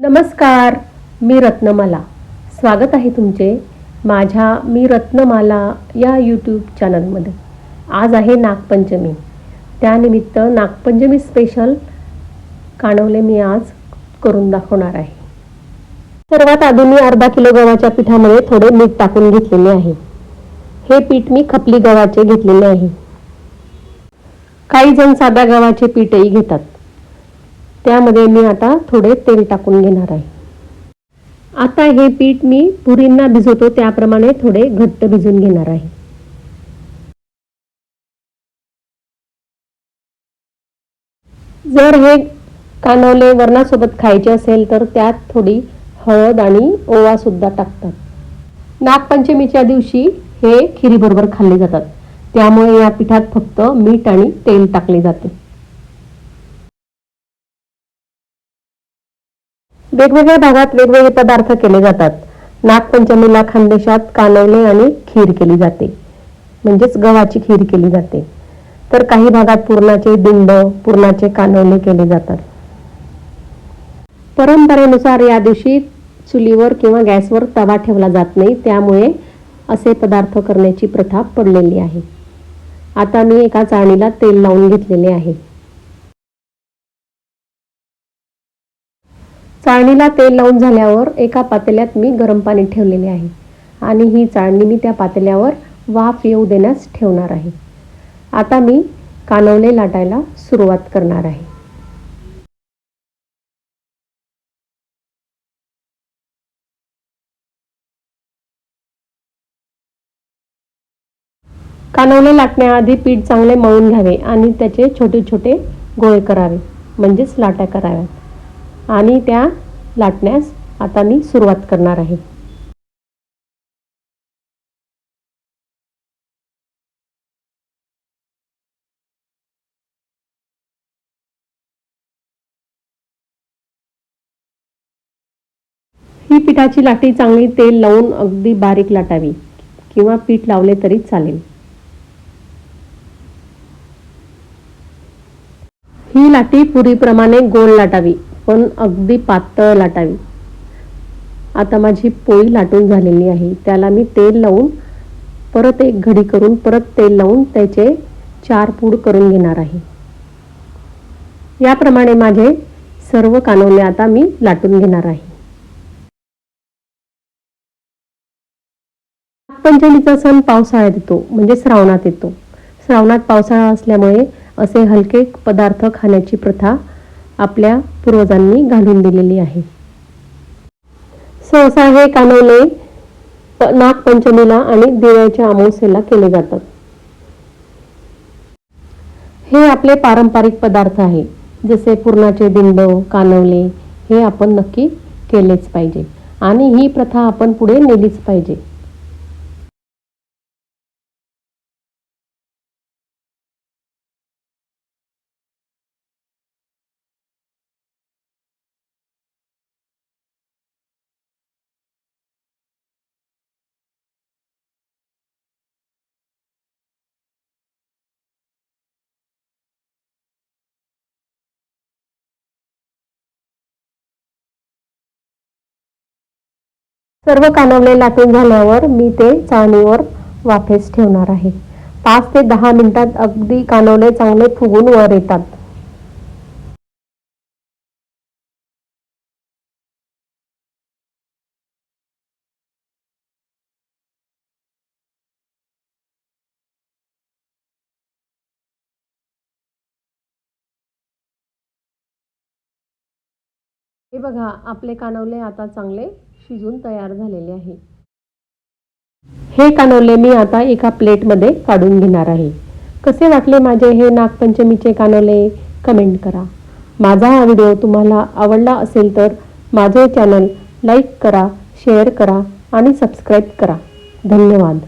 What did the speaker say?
नमस्कार मी रत्नमाला. स्वागत आहे तुमचे माझ्या मी रत्नमाला या यूट्यूब चॅनलमध्ये आज आहे नागपंचमी. त्यानिमित्त नागपंचमी स्पेशल कानवले मी आज करून दाखवणार आहे. सर्वात आधी मी अर्धा किलो गव्हाच्या पिठामध्ये थोडे मीठ टाकून घेतलेले आहे. हे पीठ मी खपली गव्हाचे घेतलेले आहे. काही जण साध्या गव्हाचे पीठही घेतात. त्यामध्ये मी आता थोडे तेल टाकून घेणार आहे. आता हे पीठ मी पुरींना भिजवतो त्याप्रमाणे थोडे घट्ट भिजून घेणार आहे. जर हे कानवले वरणासोबत खायचे असेल तर त्यात थोडी हळद आणि ओवा सुद्धा टाकतात. नागपंचमीच्या दिवशी हे खिरीबरोबर खाल्ले जातात. त्यामुळे या पिठात फक्त मीठ आणि तेल टाकले जाते. वेगवेगळ्या भागात वेगवेगळे पदार्थ केले जातात. नागपंचमीला खानदेशात कानवले आणि खीर केली जाते. म्हणजेच गव्हाची खीर केली जाते. तर काही भागात पुरणाचे दिंड पुरणाचे कानवले केले जातात. परंपरेनुसार या दिवशी चुलीवर किंवा गॅसवर तवा ठेवला जात नाही. त्यामुळे असे पदार्थ करण्याची प्रथा पडलेली आहे. आता मी एका चाळणीला तेल लावून घेतलेले आहे. चाळणीला तेल लावून झाल्यावर एका पातेल्यात मी गरम पाणी ठेवलेले आहे. आणि ही चाळणी मी त्या पातेल्यावर वाफ येऊ देण्यास ठेवणार आहे. आता मी कानवले लाटायला सुरुवात करणार आहे. कानवले लाटण्याआधी पीठ चांगले मळून घ्यावे आणि त्याचे छोटे छोटे गोळे करावे म्हणजेच लाट्या कराव्यात. आणि त्या लाटण्यास आता मी सुरुवात करणार आहे. ही पिठाची लाटी चांगली तेल लावून अगदी बारीक लाटावी किंवा पीठ लावले तरी चालेल. ही लाटी पुरीप्रमाणे गोल लाटावी. पण अगदी पातळ लाटावी. आता माझी पोळी लाटून झालेली आहे. त्याला मी तेल लावून परत एक घडी करून परत तेल लावून त्याचे चार पूड करून घेणार आहे. याप्रमाणे माझे सर्व कानवले आता मी लाटून घेणार आहे. नागपंचमीचा सण पावसाळ्यात येतो म्हणजे श्रावणात येतो. श्रावणात पावसाळा असल्यामुळे असे हलके पदार्थ खाण्याची प्रथा आपल्या पूर्वजांनी घालून दिलेली आहे. सहसा हे कानवले नागपंचमीला आणि दिव्याच्या अमावस्येला केले जातात. हे आपले पारंपरिक पदार्थ आहे. जसे पुरणाचे दिंड कानवले हे आपण नक्की केलेच पाहिजे. आणि ही प्रथा आपण पुढे नेलीच पाहिजे. सर्व कानवले लाटून झाल्यावर मी ते चाळणीवर वाफेस ठेवणार आहे. पाच ते दहा मिनिटात अगदी कानवले चांगले फुगून वर येतात. हे बघा आपले कानवले आता चांगले शिजून तयार झालेले आहे. हे कानवले मी आता एका प्लेटमध्ये काढून घेणार आहे. कसे वाटले माझे हे नागपंचमीचे कानवले कमेंट करा. माझा हा व्हिडिओ तुम्हाला आवडला असेल तर माझे चॅनल लाईक करा शेअर करा आणि सबस्क्राईब करा. धन्यवाद.